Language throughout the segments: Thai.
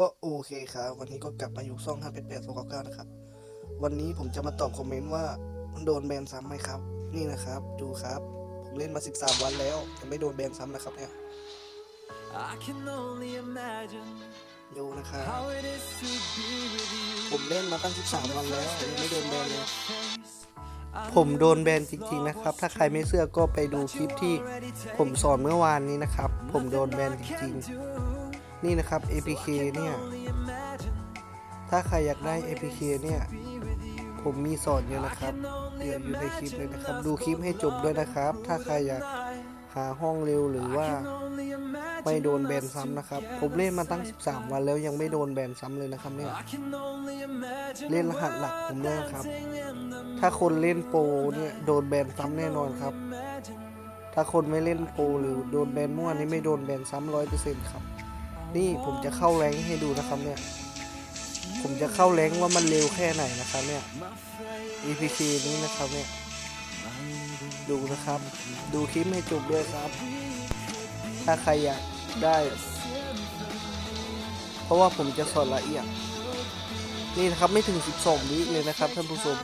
ก็โอเคครับ วันนี้ก็กลับมาอยู่ซ่อง5 8 8 2 9 9นะครับ วันนี้ผมจะมาตอบคอมเมนต์ว่าโดนแบนซ้ำไหมครับ นี่นะครับ ดูครับ ผมเล่นมา 13 วันแล้วยังไม่โดนแบนซ้ำนะครับเนี่ย I can only imagine ดูนะครับ how it is to be with you. ผมเล่นมาตั้ง 13 วันแล้วยังไม่โดนแบนเลย Face, ผมโดนแบนจริงๆนะครับ ถ้าใครไม่เชื่อก็ไปดูคลิปที่ผมสอนเมื่อวานนี้นะครับ ผมโดนแบนจริงๆ นี่นะครับ APK เนี่ย ถ้าใครอยากได้ APK เนี่ย ผมมีสอนอยู่นะครับ เดี๋ยวอยู่ในคลิปเลยนะครับ ดูคลิปให้จบด้วยนะครับ ถ้าใครอยากหาห้องเร็วหรือว่าไม่โดนแบนซ้ำนะครับ ผมเล่นมาตั้ง 13 วันแล้วยังไม่โดนแบนซ้ำเลยนะครับเนี่ย เล่นรหัสหลักผมด้วยนะครับ ถ้าคนเล่นโปรเนี่ยโดนแบนซ้ำแน่นอนครับ ถ้าคนไม่เล่นโปรหรือโดนแบนมั่วนี่ไม่โดนแบนซ้ำร้อยเปอร์เซ็นต์ครับ นี่ผมจะเข้าแรงให้ดูนะครับเนี่ย ผมจะเข้าแรงว่ามันเร็วแค่ไหนนะครับเนี่ย EPK นี้นะครับเนี่ย ดูนะครับ ดูคลิปให้จบด้วยครับ ถ้าใครอยากได้ เพราะว่าผมจะสอนละเอียด นี่นะครับไม่ถึง 12 วิเลยนะครับท่านผู้ชม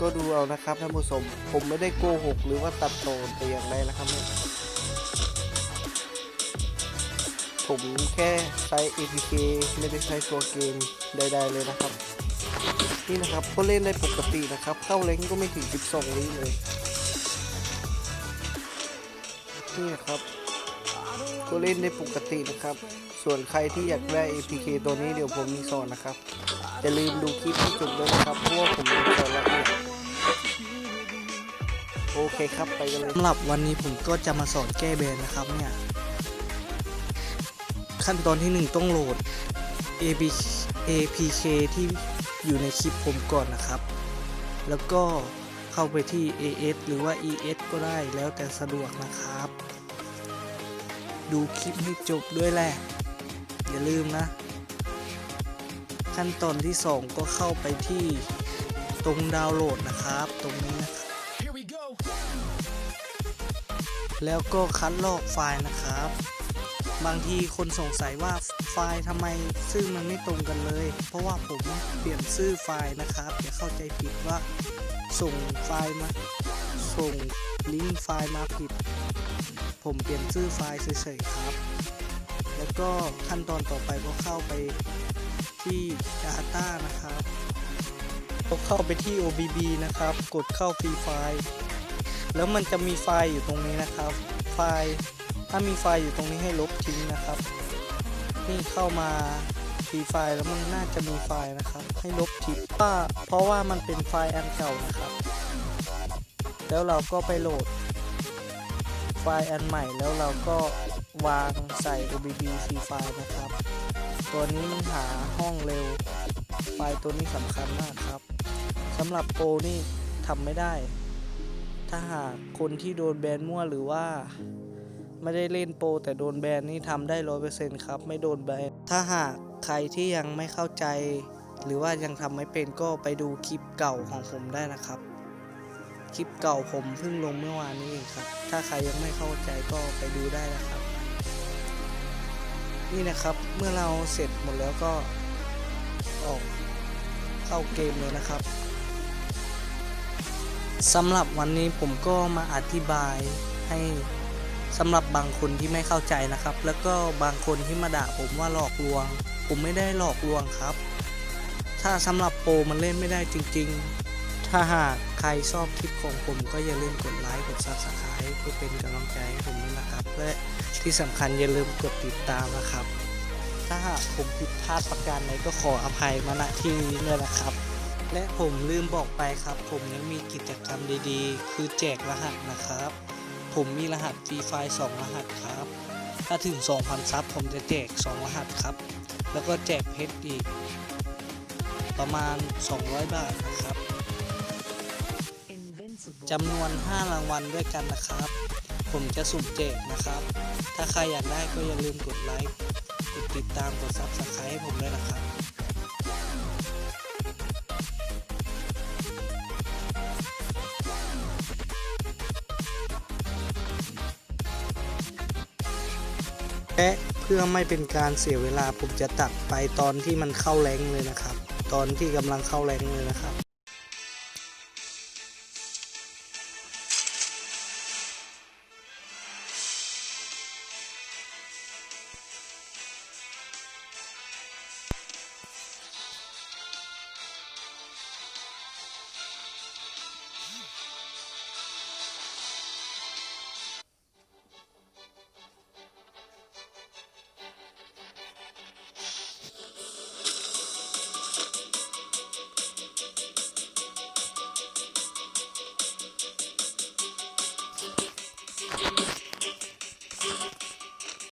ก็ดูเอานะครับท่านผู้ชม ผมไม่ได้โกหกหรือว่าตัดต่อแต่อย่างใดนะครับเนี่ย ผมแค่ใช้ APK ไม่ได้ใช้ตัวเกมใดๆเลยนะครับ นี่นะครับก็เล่นได้ปกตินะครับ เข้าเล้งก็ไม่ถึง 12วิเลย นี่นะครับ ก็เล่นได้ปกตินะครับ ส่วนใครที่อยากได้ APK ตัวนี้เดี๋ยวผมมีสอนนะครับอย่าลืมดูคลิปที่จบด้วยนะครับเพราะว่าผมมีสอนละเอียดโอเคครับไปกันเลยสำหรับวันนี้ผมก็จะมาสอนแก้แบนนะครับเนี่ย ขั้นตอนที่ 1 ต้องโหลด APK ที่อยู่ในคลิปผมก่อนนะครับ แล้วก็เข้าไปที่ AS หรือว่า ES ก็ได้แล้วแต่สะดวกนะครับ ดูคลิปให้จบด้วยแหละ อย่าลืมนะ ขั้นตอนที่ 2 ก็เข้าไปที่ตรงดาวน์โหลดนะครับ ตรงนี้นะครับแล้วก็คัดลอกไฟล์นะครับ บางทีคนสงสัยว่าไฟล์ทำไมชื่อมันไม่ตรงกันเลย เพราะว่าผมเปลี่ยนชื่อไฟล์นะครับอย่าเข้าใจผิดว่า ส่งไฟล์มา ส่งลิงก์ไฟล์มาผิด ผมเปลี่ยนชื่อไฟล์เฉยๆครับ แล้วก็ขั้นตอนต่อไปก็เข้าไปที่ Data นะครับก็เข้าไปที่ OBB นะครับ กดเข้าฟรีไฟล์ แล้วมันจะมีไฟล์อยู่ตรงนี้นะครับ ไฟล์ ถ้ามีไฟล์อยู่ตรงนี้ให้ลบทิ้งนะครับ นี่เข้ามาฟีไฟล์แล้วมันน่าจะมีไฟล์นะครับ ให้ลบทิ้งว่าเพราะว่ามันเป็นไฟล์อันเก่านะครับ แล้วเราก็ไปโหลด ไฟล์อันใหม่แล้วเราก็วางใส่ OBB ฟรีไฟล์นะครับ ตัวนี้มันหาห้องเร็ว ไฟล์ตัวนี้สำคัญมากครับสำหรับโปรนี่ทำไม่ได้ ถ้าหากคนที่โดนแบนมั่วหรือว่า ไม่ได้เล่นโปรแต่โดนแบนนี่ทำได้ร้อยเปอร์เซ็นต์ครับ ไม่โดนแบน ถ้าหากใครที่ยังไม่เข้าใจ หรือว่ายังทำไม่เป็นก็ไปดูคลิปเก่าของผมได้นะครับ คลิปเก่าผมเพิ่งลงเมื่อวานนี้เองครับ ถ้าใครยังไม่เข้าใจก็ไปดูได้นะครับ นี่นะครับเมื่อเราเสร็จหมดแล้วก็ออกเข้าเกมเลยนะครับสำหรับวันนี้ผมก็มาอธิบายให้ำหรับบางคนที่ไม่เข้าใจนะครับ แล้วก็บางคนที่มาด่าผมว่าหลอกลวง ผมไม่ได้หลอกลวงครับ ถ้าสำหรับโปรมันเล่นไม่ได้จริง ๆ ถ้าหากใครชอบคลิปของผมก็อย่าลืมกดไลค์กด subscribe เพื่อเป็นกำลังใจให้ผมด้วยนะครับ และที่สำคัญอย่าลืมกดติดตามนะครับ ถ้าหากผมผิดพลาดประการใดก็ขออภัยมาณที่นี้เลยนะครับและผมลืมบอกไปครับ ผมยังมีกิจกรรมดีๆ คือแจกรหัสนะครับ ผมมีรหัสฟรีไฟล์2รหัสครับ ถ้าถึง 2,000 ซับผมจะแจก 2 รหัสครับ แล้วก็แจกเพชรอีก ประมาณ 200 บาทนะครับจำนวน 5 รางวัลด้วยกันนะครับ ผมจะสุ่มแจกนะครับ ถ้าใครอยากได้ก็อย่าลืมกดไลค์ กดติดตาม กด subscribe ให้ผมด้วยนะครับ และเพื่อไม่เป็นการเสียเวลาผมจะตัดไปตอนที่มันเข้าแรงเลยนะครับ ตอนที่กำลังเข้าแรงเลยนะครับ